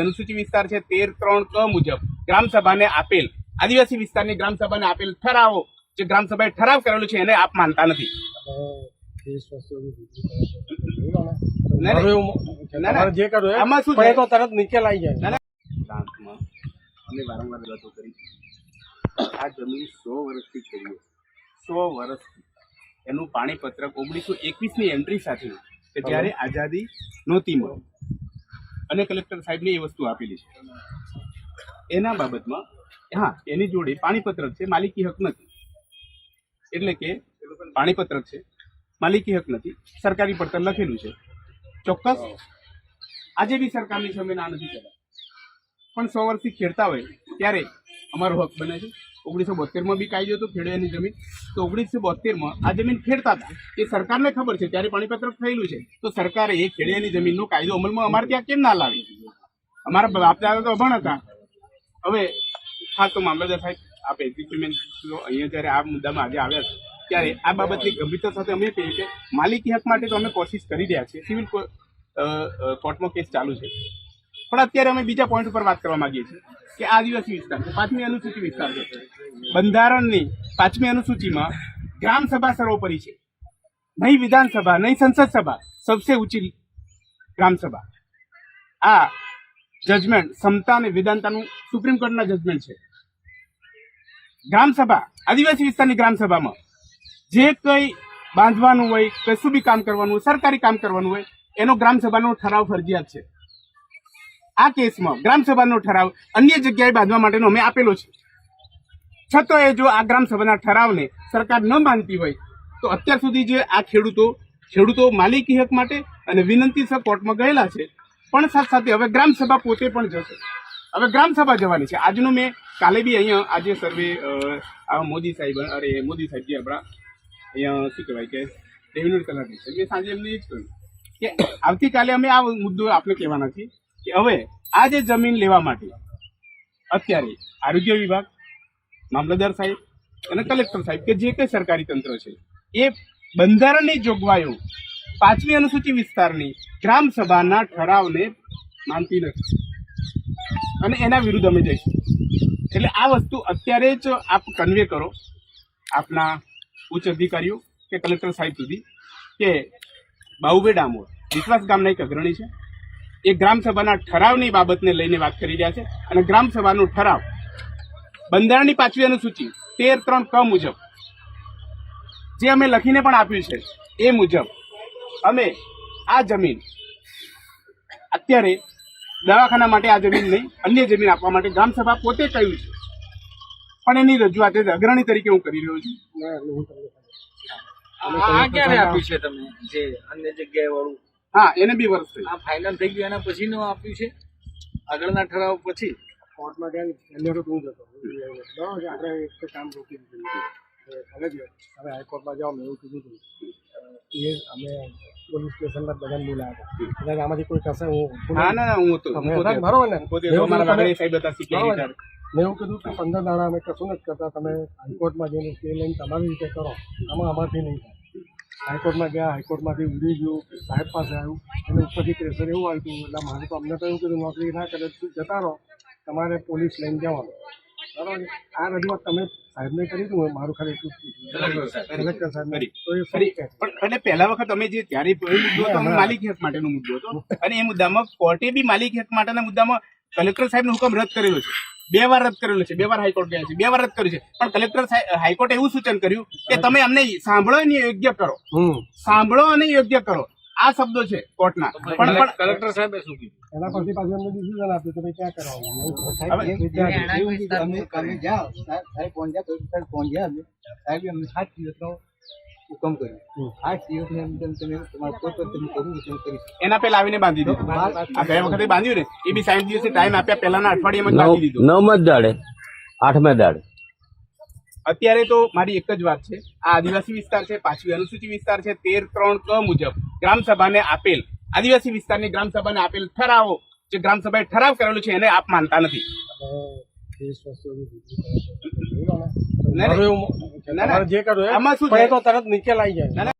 અનુસૂચિત વિસ્તાર છે તેર ત્રણ ક મુજબ ગ્રામસભાને આપેલ આદિવાસી વિસ્તારની ગ્રામસભાને આપેલ ઠરાવો જે ગ્રામસભાએ ઠરાવ કરેલો છે એને આપ માનતા નથી. આ જમીન સો વર્ષથી ખેડીએ સો વર્ષથી. એનું પાણી પત્રક ઓગણીસો એકવીસની એન્ટ્રી સાથે કે જ્યારે આઝાદી નહોતી મળી. અને કલેક્ટર સાહેબને એ વસ્તુ આપેલી છે. એના બાબતમાં, હા, એની જોડે પાણીપત્રક છે, માલિકી હક નથી. એટલે કે પાણીપત્રક છે, માલિકી હક નથી, સરકારી પડતર લખેલું છે. ચોક્કસ આજે બી સરકારની સામે ના નથી કહેતા પણ સો વર્ષથી ખેડતા હોય, ત્યારે અમારો હક બને છે. ઓગણીસો બોતેરમાં બી કાયદો હતો ખેડવાની જમીન. તો ઓગણીસો બોતેરમાં આ જમીન ખેડતા હતા. એ સરકારને ખબર છે, ત્યારે પાણીપત્રક થયેલું છે. તો સરકારે એ ખેડવાની જમીનનો કાયદો અમલમાં અમારે ત્યાં કેમ ના લાવી અમારા બાપ દાદા તો અભણ હતા. હવે ખાસ તો મામલતદાર સાહેબ, આપ એગ્રીમેન્ટ અહીંયા જ્યારે આ મુદ્દામાં આજે આવ્યા છે, ત્યારે આ બાબતની ગંભીરતા સાથે અમે કહીએ કે માલિકી હક માટે તો અમે કોશિશ કરી રહ્યા છીએ. સિવિલ કોર્ટમાં કેસ ચાલુ છે. પણ અત્યારે અમે બીજા પોઈન્ટ ઉપર વાત કરવા માંગીએ છીએ કે આ આદિવાસી વિસ્તાર છે, પાંચમી અનુસૂચિત વિસ્તાર છે. બંધારણની પાંચમી અનુસૂચિમાં ગ્રામ સભા સર્વોપરી છે. નહીં વિધાનસભા, નહીં સંસદ સભા, સૌથી ઊંચી ગ્રામ સભા. આ જજમેન્ટ સમતા અને વેદાંતાનું સુપ્રીમ કોર્ટના જજમેન્ટ છે. ગ્રામ સભા, આદિવાસી વિસ્તારની ગ્રામ સભામાં જે કંઈ બાંધવાનું હોય, કશું બી કામ કરવાનું હોય, સરકારી કામ કરવાનું હોય, એનો ગ્રામ સભાનો ઠરાવ ફરજિયાત છે. આ કેસમાં ગ્રામસભાનો ઠરાવ અન્ય જગ્યાએ બાંધવા માટેનો અમે આપેલો છે. છતાંય જો આ ગ્રામસભાના ઠરાવને સરકાર ન માનતી હોય, તો અત્યાર સુધી જે આ ખેડૂતો ખેડૂતો માલિકી હક માટે અને વિનંતી સર કોર્ટમાં ગયેલા છે, પણ સાથે સાથે હવે ગ્રામસભા પોતે પણ જશે. હવે ગ્રામસભા જવાની છે. આજનું મેં કાલે બી અહીંયા આજે સર્વે મોદી સાહેબ, અરે, મોદી સાહેબ જે આપણા અહીંયા શું કહેવાય કે, રેવન્યુ કલરની છે. મેં સાંજે એમને એ જ કહ્યું કે આવતીકાલે અમે આ મુદ્દો આપણે કહેવાના છીએ કે હવે આ જે જમીન લેવા માટે અત્યારે આરોગ્ય વિભાગ મામલતદાર સાહેબ અને કલેક્ટર સાહેબ કે જે કંઈ સરકારી તંત્ર છે, એ બંધારણની જોગવાઈઓ પાંચમી અનુસૂચિ વિસ્તારની ગ્રામ સભાના ઠરાવને માનતી નથી. અને એના વિરુદ્ધ અમે જઈશું. એટલે આ વસ્તુ અત્યારે જ આપ કન્વે કરો, આપના ઉચ્ચ અધિકારીઓ કે કલેક્ટર સાહેબ સુધી કે બાઉબે ડામોર, વિશ્વાસ ગામના એક અગ્રણી છે, એ ગ્રામસભાના ઠરાવની બાબતને લઈને વાત કરી રહ્યા છે અને ગ્રામસભાનો ઠરાવ બંધારણની પાંચમી અનુસૂચિ તેર ત્રણ ક મુજબ. જે અમે લખીને પણ આપ્યું છે એ મુજબ અમે આ જમીન અત્યારે દવાખાના માટે આ જમીન નહીં અન્ય જમીન આપવા માટે ગ્રામસભા પોતે કહ્યું છે. પણ એની રજૂઆત અગ્રણી તરીકે હું કરી રહ્યો છું. આ ક્યારે આપ્યું છે તમે? જે અન્ય જગ્યાએ વાળું હા એને બી વર્ષ થયું. આ ફાઇનલ થઈ ગયું એના પછીનું આપ્યું છે? આગળના ઠરાવ પછી? કોર્ટમાં ગયા વખત હું જતો બરાબર છે આપણે એક કામ રોકી દીધું. હવે હવે હાઈકોર્ટમાં જાઓ મેં એવું કીધું હતું એ અમે પોલીસ સ્ટેશનમાં બધાને બોલાવ્યા હતા. કદાચ આમાંથી કોઈ કશે હું ના ના હું હતો. હતા હતો. બરોબર ને? મેં એવું કીધું હતા બરોબર કે પંદર દાડા અમે કશું નથી કરતા. તમે હાઈકોર્ટમાં જઈને સ્ટે લઈને તમારી રીતે કરો. આમાં અમારથી નહીં થાય. હાઈકોર્ટમાં ગયા હાઈકોર્ટમાંથી ઉડી ગયું. સાહેબ પાસે આવ્યું. અને ઉપરથી પ્રેશર એવું આવ્યું હતું. એટલે મારે તો અમને તો એવું કીધું નોકરી ના કરે તો જતા રહો. તમારે પોલીસ લઈને જવાનું. બરાબર આ રજૂઆત તમે સાહેબને કરી દઉં મારું ખાલી એટલું? પણ એટલે પહેલા વખત અમે જે ત્યારે માલિક મુદ્દો હતો માલિકી હક માટેનો મુદ્દો હતો. અને એ મુદ્દામાં કોર્ટે બી માલિકી હક માટેના મુદ્દામાં કલેક્ટર સાહેબનો હુકમ રદ કરેલો છે. બે વાર રદ કરેલો છે. બે વાર હાઈકોર્ટ ગયા છે. બે વાર રદ કર્યું છે. પણ કલેક્ટર સાહેબ હાઈકોર્ટે એવું સૂચન કર્યું કે તમે અમને સાંભળો અને યોગ્ય કરો. સાંભળો અને યોગ્ય કરો. આ શબ્દો છે કોર્ટના. પણ પણ કલેક્ટર સાહેબે શું કીધું? એના પછી પાછું અમને ડિસિઝન આપ્યું તમે ક્યાં કરાવો તમે તમે જાઓ. સાહેબ સાહેબ પહોંચ્યા સાહેબ પહોંચ્યા અમે સાહેબ અમને સાત દિવસનો હુકમ કર્યો. આઠ દિવસની અંદર તમે તમારે કોઈ પણ તમે કરવું તમે કરી એના પહેલા આવીને બાંધી દીધું. આ ગયા વખતે બાંધ્યું ને એ બી સાઠ દિવસે ટાઈમ આપ્યા પહેલાના અઠવાડિયામાં બાંધી દીધું. નવમા જ દાડે આઠમા દાડે. અત્યારે તો મારી એક જ વાત છે. આ આદિવાસી વિસ્તાર છે પાછવી અનુસૂચિત વિસ્તાર છે તેર ત્રણ ક મુજબ ગ્રામસભાને આપેલ. આદિવાસી વિસ્તારની ગ્રામસભાને આપેલ ઠરાવો જે ગ્રામસભાએ ઠરાવ કરેલો છે એને આપ માનતા નથી. જે કરો એમાં શું તરત નીચે આવી જાય.